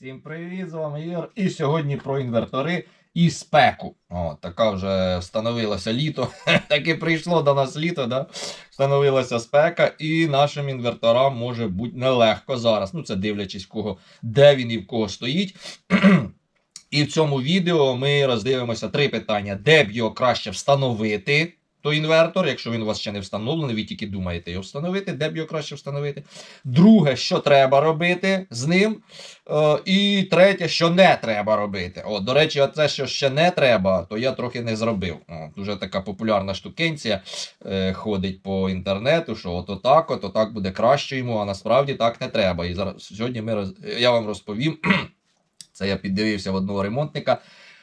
Всім привіт, з вами Ігор. І сьогодні про інвертори і спеку. О, така вже встановилося літо. Таке прийшло до нас літо, да? встановилася спека, і нашим інверторам може бути нелегко зараз. Ну, це дивлячись, кого, де він і в кого стоїть. І в цьому відео ми роздивимося три питання: де б його краще встановити. Той інвертор, якщо він у вас ще не встановлений, ви тільки думаєте його встановити, де б його краще встановити. Друге, що треба робити з ним. Е, і третє, що не треба робити. От, до речі, оце, що ще не треба, то я трохи не зробив. От, Дуже така популярна штукенція е, ходить по інтернету, що от отак, от отак буде краще йому, а насправді так не треба. І зараз сьогодні ми роз... я вам розповім. Це я піддивився в одного ремонтника.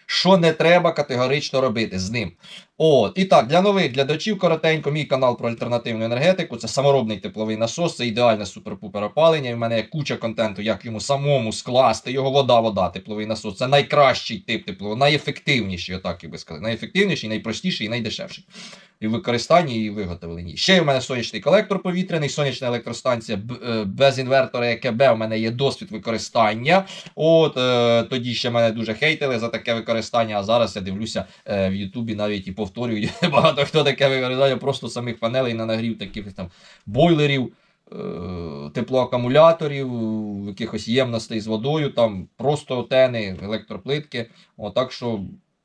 Що не треба категорично робити з ним. От, і так, для нових глядачів коротенько, мій канал про альтернативну енергетику. Це саморобний тепловий насос, це ідеальне супер-пупер опалення. І в мене є куча контенту, як йому самому скласти. Його вода, вода, тепловий насос. Це найкращий тип теплового, найефективніший, отак я би сказав. Найефективніший, найпростіший і найдешевший. І в використанні, і в виготовленні. Ще у мене сонячний колектор повітряний, сонячна електростанція е, без інвертора ЕКБ. У мене є досвід використання. От е, тоді ще мене дуже хейтили за таке використання. А зараз я дивлюся е, в Ютубі навіть і повторюють багато хто таке використання просто самих панелей на нагрів таких там бойлерів. е, Теплоакумуляторів, якихось ємностей з водою, там просто тени, електроплитки. О, так що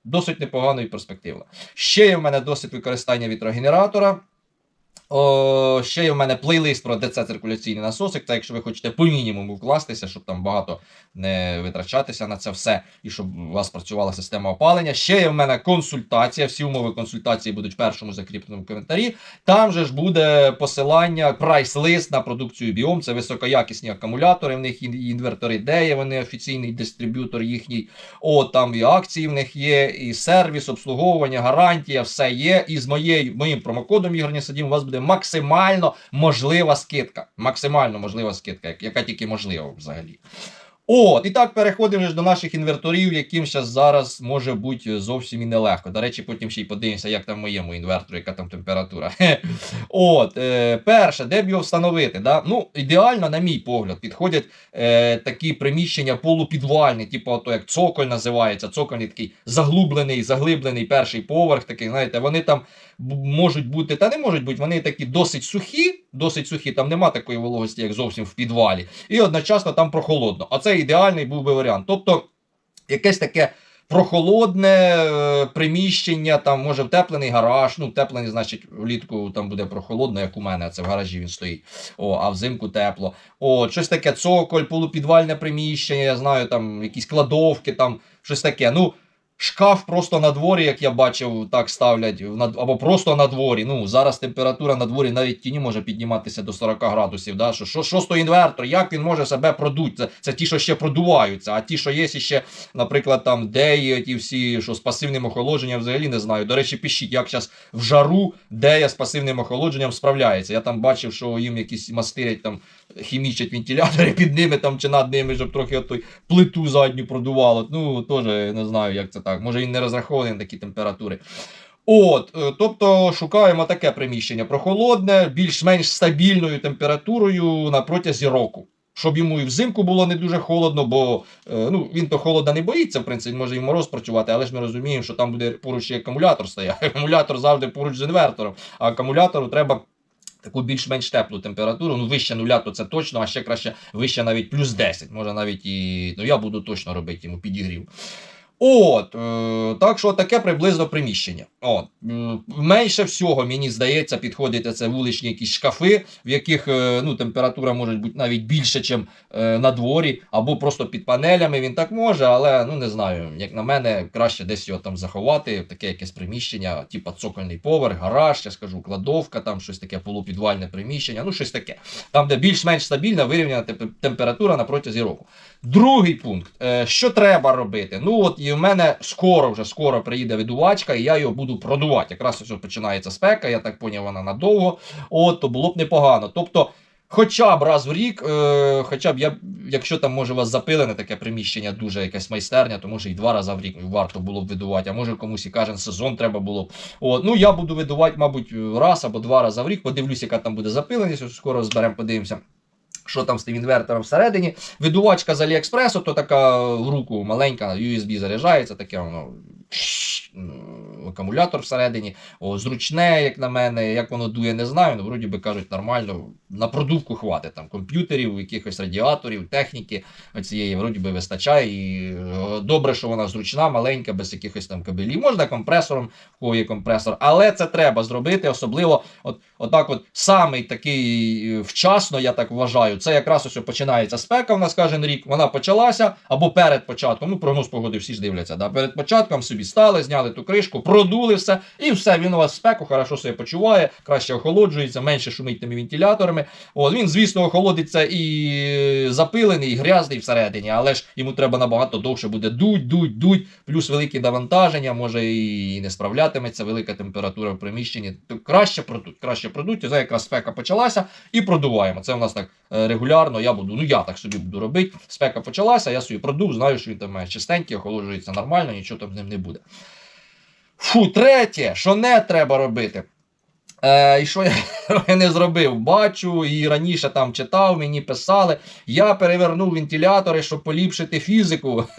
досить непогано і перспективно. Ще є в мене досвід використання вітрогенератора. О, ще є в мене плейлист про ДЦ циркуляційний насосик. Це якщо ви хочете по мінімуму вкластися, щоб там багато не витрачатися на це все, і щоб у вас працювала система опалення. Ще є в мене консультація. Всі умови консультації будуть в першому закріпленому коментарі. Там же ж буде посилання, прайс-лист на продукцію Біом. Це високоякісні акумулятори. В них і інвертори ідея, вони офіційний дистриб'ютор їхній. О, там і акції в них є, і сервіс, обслуговування, гарантія, все є. І з моєю, моїм промокодом Ігор Садім у вас буде максимально можлива скидка. Максимально можлива скидка, яка тільки можлива взагалі. От, і так переходимо до наших інверторів, яким зараз може бути зовсім і нелегко. До речі, потім ще й подивимося, як там моєму інвертору, яка там температура. От, е, перше, де б його встановити? Да? Ну, ідеально, на мій погляд, підходять е, такі приміщення полупідвальні, типу, ото як цоколь називається. Цокольний такий заглублений, заглиблений перший поверх, такий, знаєте, вони там можуть бути, та не можуть бути, вони такі досить сухі, досить сухі, там нема такої вологості, як зовсім в підвалі. І одночасно там прохолодно. А це ідеальний був би варіант. Тобто, якесь таке. Прохолодне е, приміщення, там може втеплений гараж. Ну, втеплений, значить, влітку там буде прохолодно, як у мене, це в гаражі він стоїть. О, а взимку тепло. О, щось таке цоколь, полупідвальне приміщення, я знаю, там якісь кладовки, там щось таке. Ну, шкаф просто на дворі, як я бачив, так ставлять, або просто на дворі. Ну, зараз температура на дворі навіть тіні може підніматися до 40 градусів. Да? Що, що інвертор, як він може себе продуть? Це, це ті, що ще продуваються, а ті, що є ще, наприклад, там деї, ті всі, що з пасивним охолодженням, взагалі не знаю. До речі, пишіть, як зараз в жару дея з пасивним охолодженням справляється. Я там бачив, що їм якісь мастирять там хімічать вентилятори під ними там чи над ними, щоб трохи той плиту задню продувало. Ну, теж не знаю, як це так. Може він не розрахований на такі температури. От, е, тобто шукаємо таке приміщення прохолодне, більш-менш стабільною температурою на протязі року. Щоб йому і взимку було не дуже холодно, бо е, ну, він то холода не боїться, в принципі, може і мороз працювати, але ж ми розуміємо, що там буде поруч і акумулятор стояти. Акумулятор завжди поруч з інвертором, а акумулятору треба таку більш-менш теплу температуру. Ну, вище нуля, то це точно, а ще краще вище навіть плюс 10. Може навіть і. Ну, я буду точно робити йому підігрів. От, е, так що таке приблизно приміщення. От, менше всього, мені здається, підходить це вуличні якісь шкафи, в яких е, ну, температура може бути навіть більше, ніж е, на дворі, або просто під панелями він так може, але ну не знаю, як на мене, краще десь його там заховати, таке якесь приміщення, типу цокольний поверх, гараж, я скажу, кладовка, там щось таке полупідвальне приміщення, ну щось таке. Там, де більш-менш стабільна вирівняна температура на протязі року. Другий пункт. Е, що треба робити? Ну, от і в мене скоро вже скоро приїде видувачка, і я його буду продувати. Якраз ось починається спека, я так поняв, вона надовго. От, то було б непогано. Тобто, хоча б раз в рік, е, хоча б я, якщо там може у вас запилене таке приміщення, дуже якась майстерня, то може і два рази в рік варто було б видувати, а може комусь і кожен сезон треба було б. От, ну я буду видувати, мабуть, раз або два рази в рік. Подивлюсь, яка там буде запиленість. Скоро зберемо, подивимося. Що там з тим інвертором всередині? Видувачка з Аліекспресу, то така в руку маленька, USB заряджається, таке воно. Акумулятор всередині, о, зручне, як на мене, як воно дує, не знаю. Ну, вроді би кажуть, нормально. На продувку хватить там комп'ютерів, якихось радіаторів, техніки оцієї, вроді би вистачає. І е, добре, що вона зручна, маленька, без якихось там кабелів. Можна компресором, кого є компресор, але це треба зробити, особливо от, отак, от самий такий е, вчасно, я так вважаю. Це якраз ось починається спека. У нас кожен рік. Вона почалася або перед початком. Ну, прогноз погоди всі ж дивляться. Да? Перед початком собі стали, зняли ту кришку, продули все, і все. Він у вас спеку, хорошо себе почуває, краще охолоджується, менше шумить тими вентиляторами. От, він, звісно, охолодиться і запилений, і грязний всередині, але ж йому треба набагато довше буде дуть, дуть, дуть, плюс великі навантаження, може і не справлятиметься, велика температура в приміщенні. То краще продуть, краще продуть. за якраз спека почалася і продуваємо. Це у нас так е, регулярно. Я буду, ну я так собі буду робити. Спека почалася, я собі продув, знаю, що він там має чистенький, охолоджується нормально, нічого там з ним не буде. Фу, третє, що не треба робити. Е, і що я не зробив? Бачу, і раніше там читав, мені писали. Я перевернув вентилятори, щоб поліпшити фізику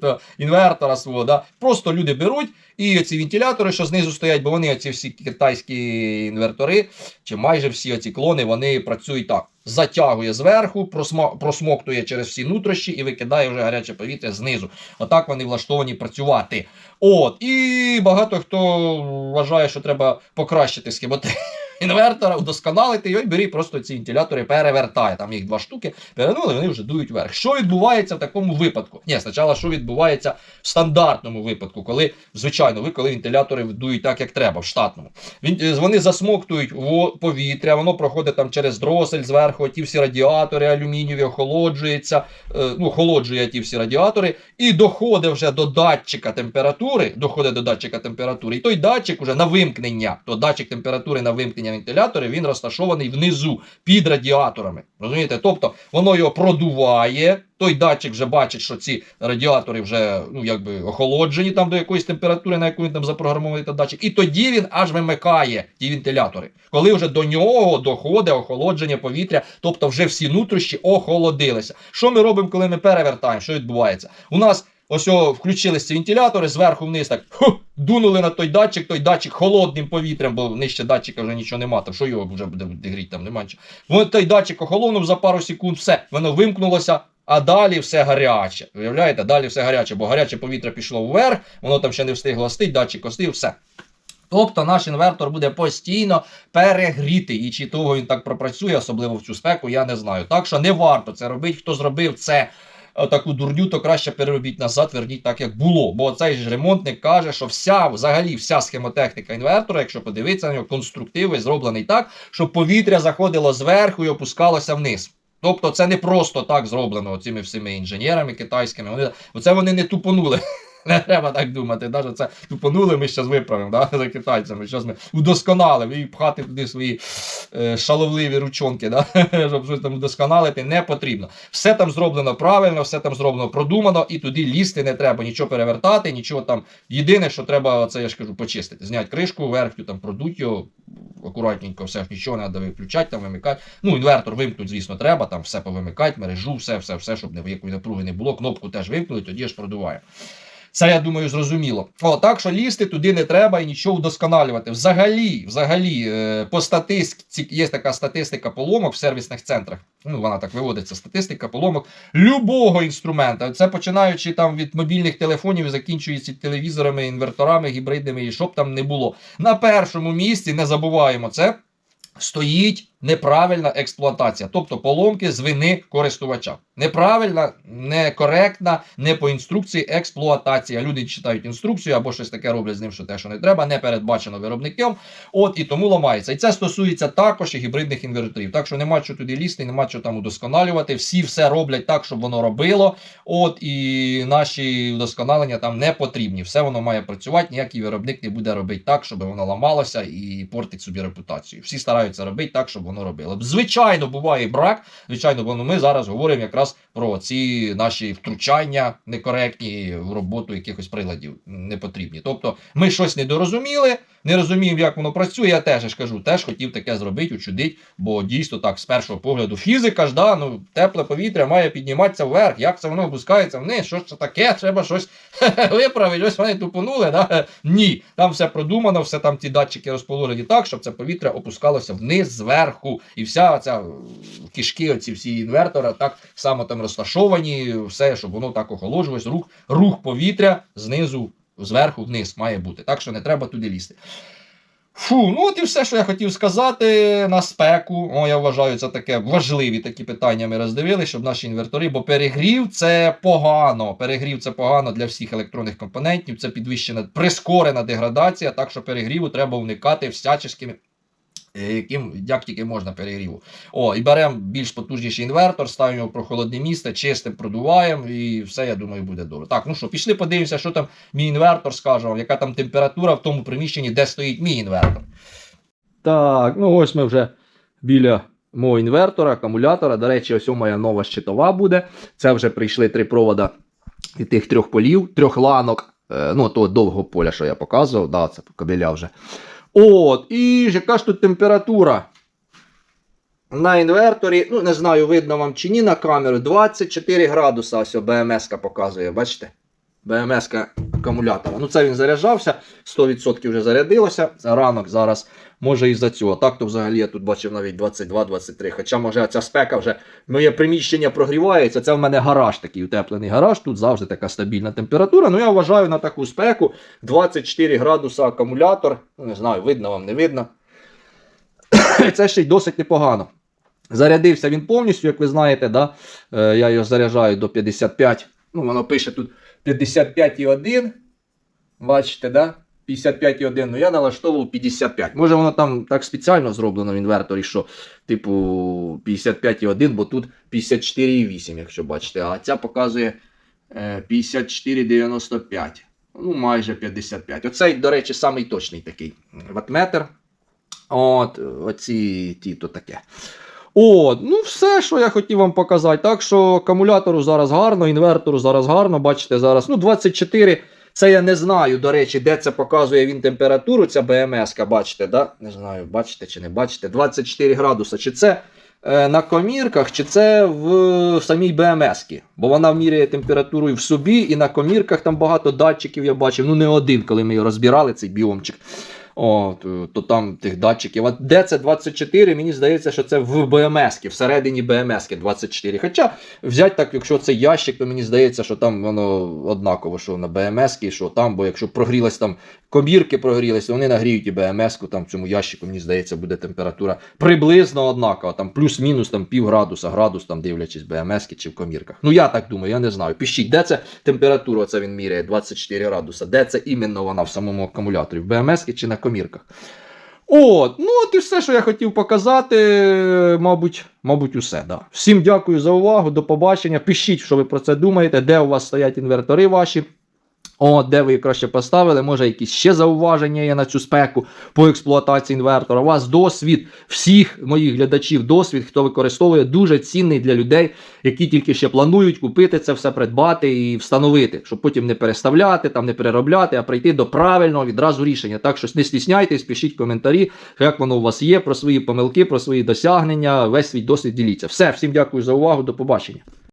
то інвертора свого. Да? Просто люди беруть і ці вентилятори, що знизу стоять, бо вони ці всі китайські інвертори, чи майже всі оці клони, вони працюють так. Затягує зверху, просмоктує через всі нутрощі і викидає вже гаряче повітря знизу. Отак вони влаштовані працювати. От, і багато хто вважає, що треба покращити схемоти інвертора, удосконалити його і бери просто ці вентилятори, перевертай. Там їх два штуки, перевернули, вони вже дують вверх. Що відбувається в такому випадку? Ні, спочатку, що відбувається в стандартному випадку, коли, звичайно, ви коли вентилятори дують так, як треба, в штатному. Е, вони засмоктують повітря, воно проходить там через дросель зверху, ті всі радіатори алюмінієві охолоджується, е, ну, охолоджує ті всі радіатори, і доходить вже до датчика температури, доходить до датчика температури, і той датчик уже на вимкнення, то датчик температури на вимкнення вентилятора, він розташований внизу під радіаторами. Розумієте? Тобто воно його продуває. Той датчик вже бачить, що ці радіатори вже ну якби охолоджені там до якоїсь температури, на яку він там запрограмований датчик, і тоді він аж вимикає ті вентилятори. Коли вже до нього доходить охолодження повітря, тобто вже всі нутрощі охолодилися. Що ми робимо, коли ми перевертаємо? Що відбувається? У нас ось о, включились вентилятори зверху вниз так ху, дунули на той датчик, той датчик холодним повітрям, бо нижче датчика вже нічого нема, там що його вже буде гріти, там нема нічого. Вон той датчик охолонув за пару секунд, все, воно вимкнулося. А далі все гаряче. Уявляєте, далі все гаряче, бо гаряче повітря пішло вверх, воно там ще не встигло стить, датчик остив, все. Тобто наш інвертор буде постійно перегрітий. І чи того він так пропрацює, особливо в цю спеку, я не знаю. Так що не варто це робити. Хто зробив це таку дурню, то краще переробіть назад, верніть так, як було. Бо цей ж ремонтник каже, що вся, взагалі, вся схемотехніка інвертора, якщо подивитися на нього, конструктиви зроблений так, щоб повітря заходило зверху і опускалося вниз. Тобто це не просто так зроблено цими всіми інженерами китайськими. Вони, оце вони не тупонули. Не треба так думати. Навіть це тупонули, ми зараз виправимо да, за китайцями. Зараз ми удосконалимо і пхати туди свої е, шаловливі ручонки, да, щоб щось там удосконалити, не потрібно. Все там зроблено правильно, все там зроблено продумано, і туди лізти не треба, нічого перевертати, нічого там. Єдине, що треба, це я ж кажу, почистити. Зняти кришку, верхню, там продуть його акуратненько, все ж нічого не треба виключати, там вимикати. Ну, інвертор вимкнути, звісно, треба, там все повимикати, мережу, все, все, все, щоб ніякої напруги не було. Кнопку теж вимкнули, тоді ж продуває. Це я думаю, зрозуміло. О, так що лізти туди не треба і нічого вдосконалювати. Взагалі, взагалі, е, по статистиці є така статистика поломок в сервісних центрах. Ну, вона так виводиться. Статистика поломок любого інструмента. Це починаючи там від мобільних телефонів закінчується телевізорами, інверторами, гібридними і щоб там не було. На першому місці не забуваємо це. Стоїть неправильна експлуатація, тобто поломки з вини користувача. Неправильна, некоректна, не по інструкції експлуатація. Люди читають інструкцію або щось таке роблять з ним, що те, що не треба, не передбачено виробником. От і тому ламається. І це стосується також і гібридних інверторів. Так що нема що туди лізти, нема що там удосконалювати. Всі все роблять так, щоб воно робило. От і наші вдосконалення там не потрібні. Все воно має працювати. Ніякий виробник не буде робити так, щоб воно ламалося і портить собі репутацію. Всі стараються робити так, щоб воно робило. Звичайно, буває брак. Звичайно, бо ми зараз говоримо якраз про ці наші втручання некоректні в роботу якихось приладів не потрібні. Тобто ми щось недорозуміли, не розуміємо, як воно працює. Я теж я ж кажу, теж хотів таке зробити, учудить, бо дійсно так, з першого погляду, фізика ж, да, ну, тепле повітря має підніматися вверх. Як це воно опускається вниз? Що ж це таке? Треба щось виправити, ось вони тупонули. Да? Ні, там все продумано, все там ті датчики розположені так, щоб це повітря опускалося вниз, зверху, і вся ця кишки, оці всі інвертора, так само там розташовані, все, щоб воно так охолоджувалось. Рух, рух повітря знизу, зверху, вниз має бути. Так що не треба туди лізти. Фу, ну от і все, що я хотів сказати на спеку. О, я вважаю, це таке важливі такі питання. Ми роздивилися, щоб наші інвертори, бо перегрів це погано. Перегрів це погано для всіх електронних компонентів. Це підвищена прискорена деградація, так що перегріву треба уникати всяческими. Е, Яким як тільки можна перегріву. О, і беремо більш потужніший інвертор, ставимо його в прохолодне місце, чистим, продуваємо, і все, я думаю, буде добре. Так, ну що, пішли, подивимося, що там мій інвертор скаже вам, яка там температура в тому приміщенні, де стоїть мій інвертор. Так, ну ось ми вже біля мого інвертора, акумулятора. До речі, ось моя нова щитова буде. Це вже прийшли три провода від тих трьох полів, трьох ланок. Е, ну, того довгого поля, що я показував, да, це кабеля вже. От, і яка ж тут температура? На інверторі, ну не знаю, видно вам чи ні на камеру, 24 градуса ось БМС показує, бачите? БМС акумулятора. Ну це він заряджався, 100% вже зарядилося. Ранок зараз може із-за цього. Так то взагалі я тут бачив навіть 22-23. Хоча, може, ця спека вже моє приміщення прогрівається. Це в мене гараж такий утеплений гараж. Тут завжди така стабільна температура. Ну я вважаю на таку спеку 24 градуса акумулятор. Ну, не знаю, видно вам, не видно. Це ще й досить непогано. Зарядився він повністю, як ви знаєте, да? е, я його заряджаю до 55. Ну, воно пише тут 55,1. Бачите, да? 55,1. Ну я налаштовував 55. Може воно там так спеціально зроблено в інверторі, що, типу, 55,1, бо тут 54,8, якщо бачите. А ця показує е, 54,95. Ну, майже 55. Оцей, до речі, самий точний такий ватметр. От, оці ті то таке. От, ну все, що я хотів вам показати. Так що акумулятору зараз гарно, інвертору зараз гарно. Бачите, зараз ну 24. Це я не знаю, до речі, де це показує він температуру, ця БМС-ка, бачите, да? Не знаю, бачите чи не бачите. 24 градуса. Чи це е, на комірках, чи це в, в самій БМС. Бо вона вміряє температуру і в собі, і на комірках там багато датчиків я бачив. Ну, не один, коли ми його розбирали, цей біомчик. О, то, то там тих датчиків. А де це 24? Мені здається, що це в БМС, всередині БМС 24. Хоча взяти так, якщо це ящик, то мені здається, що там воно однаково, що на БМС, що там, бо якщо прогрілась там комірки прогрілися, вони нагріють і БМС, там в цьому ящику, мені здається, буде температура приблизно однакова, там плюс-мінус там пів градуса, градус, там дивлячись БМС чи в комірках. Ну я так думаю, я не знаю. Пишіть, де це температура, це він міряє 24 градуса, де це іменно вона в самому акумуляторі, в БМС чи на комірках. От, ну от і все, що я хотів показати, мабуть, мабуть, усе. Да. Всім дякую за увагу, до побачення. Пишіть, що ви про це думаєте, де у вас стоять інвертори ваші. О, де ви їх краще поставили, може якісь ще зауваження є на цю спеку по експлуатації інвертора. У вас досвід всіх моїх глядачів, досвід, хто використовує, дуже цінний для людей, які тільки ще планують купити це все, придбати і встановити, щоб потім не переставляти, там не переробляти, а прийти до правильного відразу рішення. Так що не стісняйтесь, пишіть коментарі, як воно у вас є, про свої помилки, про свої досягнення, весь свій досвід діліться. Все, всім дякую за увагу, до побачення.